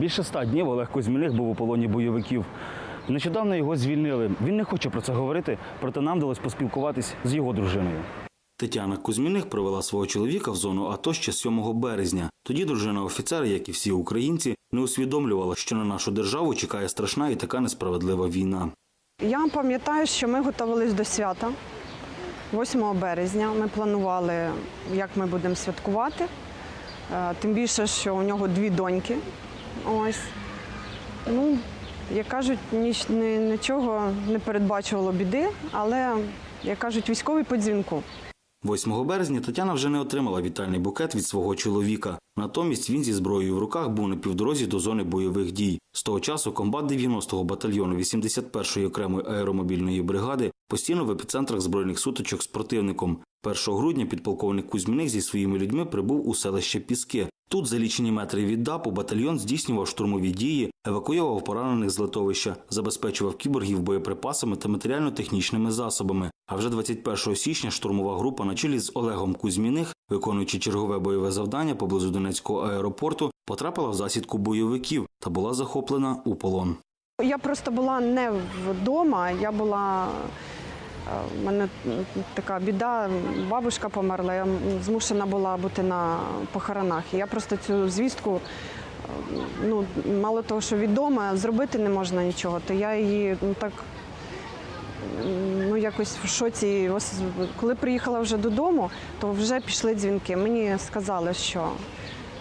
Більше ста днів Олег Кузьміних був у полоні бойовиків. Нещодавно його звільнили. Він не хоче про це говорити, проте нам вдалося поспілкуватись з його дружиною. Тетяна Кузьміних привела свого чоловіка в зону АТО ще 7 березня. Тоді дружина офіцера, як і всі українці, не усвідомлювала, що на нашу державу чекає страшна і така несправедлива війна. Я пам'ятаю, що ми готувалися до свята 8 березня. Ми планували, як ми будемо святкувати. Е, Тим більше, що у нього дві доньки. Ось. Ну, як кажуть, ніч, ні- нічого не передбачувало біди, але, як кажуть, військовий по дзвінку. 8 березня Тетяна вже не отримала вітальний букет від свого чоловіка. Натомість він зі зброєю в руках був на півдорозі до зони бойових дій. З того часу комбат 90-го батальйону 81-ї окремої аеромобільної бригади постійно в епіцентрах збройних сутичок з противником. 1 грудня підполковник Кузьміних зі своїми людьми прибув у селище Піски. Тут, за лічені метри від ДАПу, батальйон здійснював штурмові дії, евакуював поранених з литовища, забезпечував кіборгів боєприпасами та матеріально-технічними засобами. А вже 21 січня штурмова група на чолі з Олегом Кузьміних, виконуючи чергове бойове завдання поблизу Донецького аеропорту, потрапила в засідку бойовиків та була захоплена у полон. Я просто була не вдома, я була. У мене така біда, бабушка померла, я змушена була бути на похоронах. Я просто цю звістку, ну, мало того, що відома, зробити не можна нічого, то я її ну, так ну, якось в шоці. Коли приїхала вже додому, то вже пішли дзвінки. Мені сказали, що,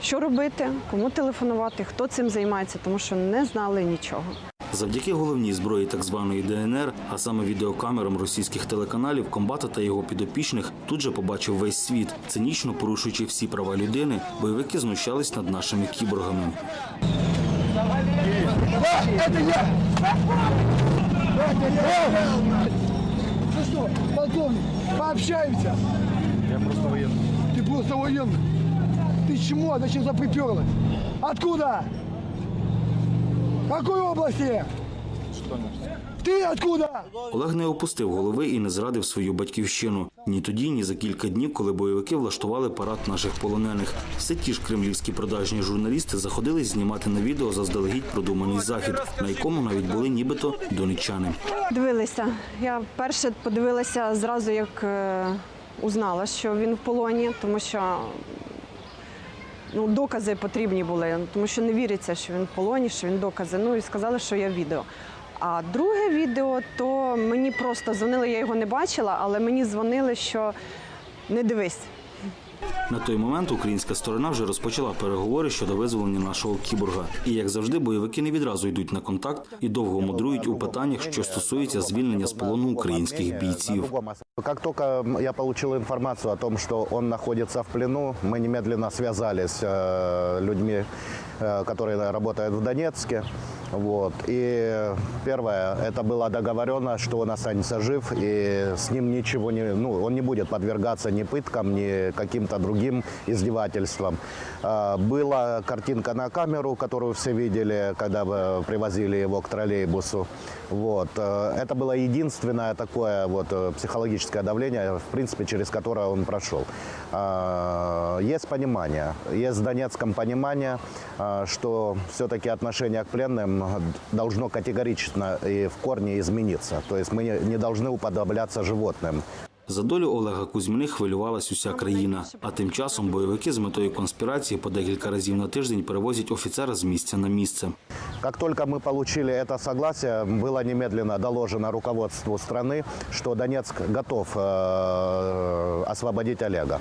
що робити, кому телефонувати, хто цим займається, тому що не знали нічого. Завдяки головній зброї так званої ДНР, а саме відеокамерам російських телеканалів, комбата та його підопічних тут же побачив весь світ. Цинічно порушуючи всі права людини, бойовики знущались над нашими кіборгами. Ну что, полковник, пообщаемся? Я просто военный. Ты просто военный. Ты чмо? Зачем заприперлась? Откуда? Какой области? Что значит? Откуда? Олег не опустив голови і не зрадив свою батьківщину. Ні тоді, ні за кілька днів, коли бойовики влаштували парад наших полонених. Все ті ж кремлівські продажні журналісти заходились знімати на відео заздалегідь продуманий захід, на якому навіть були нібито донеччани. Дивилися. Я перше подивилася зразу, як е, узнала, що він в полоні, тому що ну, докази потрібні були, тому що не віриться, що він в полоні, що він докази. Ну і сказали, що я відео. А друге відео, то мені просто дзвонили, я його не бачила, але мені дзвонили, що не дивись. На той момент українська сторона вже розпочала переговори щодо визволення нашого кіборга. І як завжди, бойовики не відразу йдуть на контакт і довго мудрують у питаннях, що стосуються звільнення з полону українських бійців. Как только я получил информацию о том, что он находится в плену, мы немедленно связались э, людьми, э, которые работают в Донецке. Вот. И первое, это было договорено, что он останется жив, и с ним ничего не, ну, он не будет подвергаться ни пыткам, ни каким-то другим издевательствам. Э, Была картинка на камеру, которую все видели, когда привозили его к троллейбусу. Вот. Э, Это было единственное такое вот э, психологическое давление, в принципе, через которое он прошел. А, Есть понимание, есть в Донецком понимание, а, что все-таки отношение к пленным должно категорично и в корне измениться. То есть мы не- не должны уподобляться животным. За долю Олега Кузьміних хвилювалась уся країна. А тим часом бойовики з метою конспірації по декілька разів на тиждень перевозять офіцера з місця на місце. Как только мы получили это согласие, было немедленно доложено руководству страны, что Донецк готов э, освободить Олега.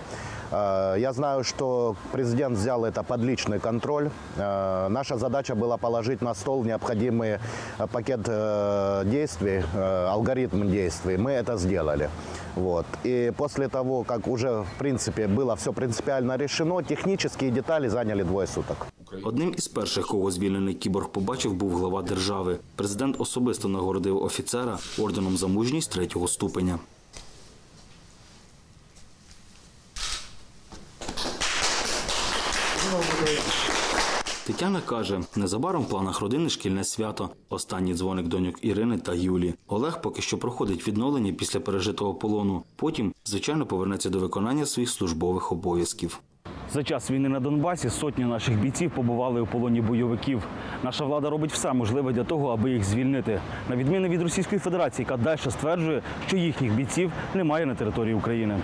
Э, Я знаю, что президент взял это под личный контроль. Э, Наша задача была положить на стол необходимый э, пакет э, действий, э, алгоритм действий. Мы это сделали. Вот. И после того, как уже, в принципе, было все принципиально решено, технические детали заняли двое суток. Одним із перших, кого звільнений кіборг побачив, був глава держави. Президент особисто нагородив офіцера орденом за мужність третього ступеня. Тетяна каже, незабаром в планах родини шкільне свято. Останній дзвоник доньок Ірини та Юлі. Олег поки що проходить відновлення після пережитого полону. Потім, звичайно, повернеться до виконання своїх службових обов'язків. За час війни на Донбасі сотні наших бійців побували у полоні бойовиків. Наша влада робить все можливе для того, аби їх звільнити. На відміну від Російської Федерації, яка далі стверджує, що їхніх бійців немає на території України.